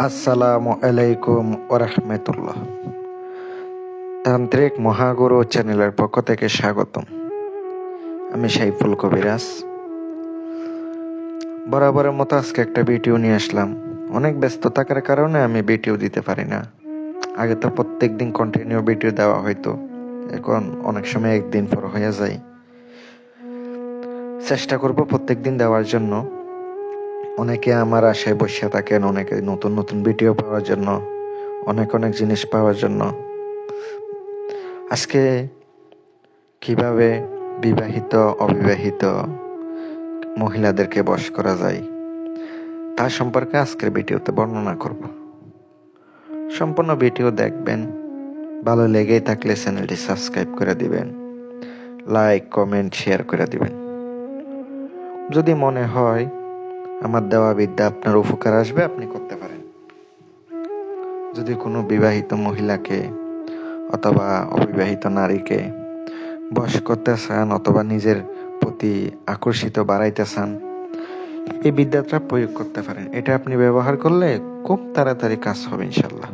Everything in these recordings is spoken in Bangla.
আসসালামু আলাইকুম ওরহমতুল্লাহ তান্ত্রিক মহাগুরু চ্যানেলের পক্ষ থেকে স্বাগতম। আমি সাইফুল কবিরাজ। বরাবরের মতো আজকে একটা ভিডিও নিয়ে আসলাম। অনেক ব্যস্ত থাকার কারণে আমি ভিডিও দিতে পারি না। আগে তো প্রত্যেক দিন কন্টিনিউ ভিডিও দেওয়া হয়তো এখন অনেক সময় একদিন পর হয়ে যায়। চেষ্টা করব প্রত্যেক দিন দেওয়ার জন্য। অনেকে আমার আশায় বসে থাকেন, অনেকে নতুন নতুন ভিডিও পাওয়ার জন্য, অনেক অনেক জিনিস পাওয়ার জন্য। আজকে কীভাবে বিবাহিত, অবিবাহিত মহিলাদেরকে বশ করা যায়, তা সম্পর্কে আজকের ভিডিওতে বর্ণনা করব। সম্পূর্ণ ভিডিও দেখবেন, ভালো লেগেই থাকলে চ্যানেলটি সাবস্ক্রাইব করে দিবেন, লাইক, কমেন্ট শেয়ার করে দিবেন। যদি মনে হয় আমার দেওয়া বিদ্যা আপনার উপকার আসবে, আপনি করতে পারেন। যদি কোনো বিবাহিত মহিলাকে অথবা অবিবাহিত নারীকে বশ করতে চান অথবা নিজের প্রতি আকর্ষিত বাড়াইতে চান, এই বিদ্যাটা প্রয়োগ করতে পারেন। এটা আপনি ব্যবহার করলে খুব তাড়াতাড়ি কাজ হবে ইনশাল্লাহ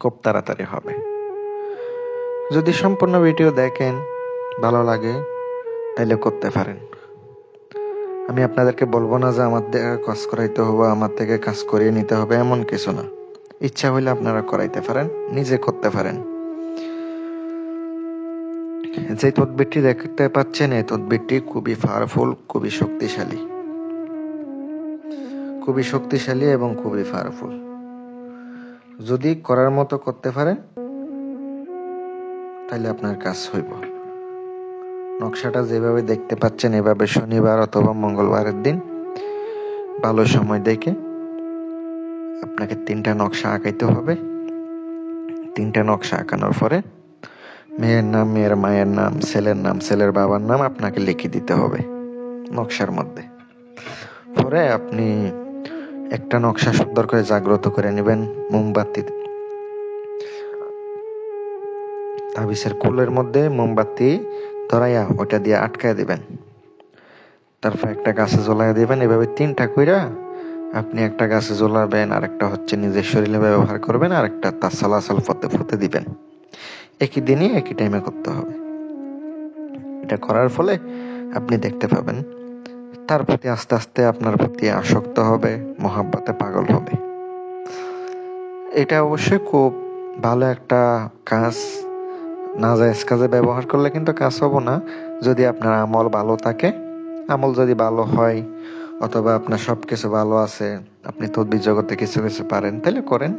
খুব তাড়াতাড়ি হবে। যদি সম্পূর্ণ ভিডিও দেখেন, ভালো লাগে তাহলে করতে পারেন। আমি আপনাদেরকে বলব না যে আমার থেকে কাজ করাইতে হবে, আমার থেকে কাজ করিয়ে নিতে হবে, এমন কিছু না। ইচ্ছা হইলে আপনারা করাইতে পারেন, নিজে করতে পারেন। যে তদবিরটি দেখতে পাচ্ছেন, এই তদবিরটি খুবই পাওয়ারফুল খুবই শক্তিশালী। খুবই শক্তিশালী এবং খুবই পাওয়ারফুল যদি করার মতো করতে পারেন, তাহলে আপনার কাজ হইব। নকশাটা যেভাবে দেখতে পাচ্ছেন, এভাবে শনিবার অথবা মঙ্গলবারের দিন ভালো সময় দেখে আপনাকে তিনটা নকশা আঁকাইতে হবে। তিনটা নকশা আঁকানোর পরে মেয়ের নাম, মেয়ের মায়ের নাম, ছেলের নাম, ছেলের বাবার নাম আপনাকে লিখে দিতে হবে নকশার মধ্যে। পরে আপনি একটা নকশা সুন্দর করে জাগ্রত করে নেবেন মোমবাতি তাবিসের কুলের মধ্যে, মোমবাতি ধরাইয়া ওটা দিয়ে আটকায় দিবেন। তারপর একটা গাছে জ্বলাই দিবেন। এভাবে তিনটা কইরা আপনি একটা গাছে জ্বলাবেন আর একটা হচ্ছে নিজের শরীরে ব্যবহার করবেন আর একটা তার সালাসাল ফতে ফুতে দিবেন। একই দিনই একই টাইমে করতে হবে। এটা করার ফলে আপনি দেখতে পাবেন, তার প্রতি আস্তে আস্তে আপনার প্রতি আসক্ত হবে, মহাব্বতে পাগল হবে। এটা অবশ্যই খুব ভালো একটা কাজ। নাজায়েজ কাজে ব্যবহার করলে কিন্তু কাজ হব না। যদি আপনার আমল ভালো থাকে, আমল যদি ভালো হয়, অথবা আপনার সব কিছু ভালো আছে, আপনি তদ্বির জগতে কিছু কিছু পারেন, তাহলে করেন।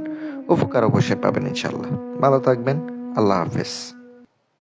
উপকার অবশ্যই পাবেন ইনশাল্লাহ ভালো থাকবেন। আল্লাহ হাফেজ।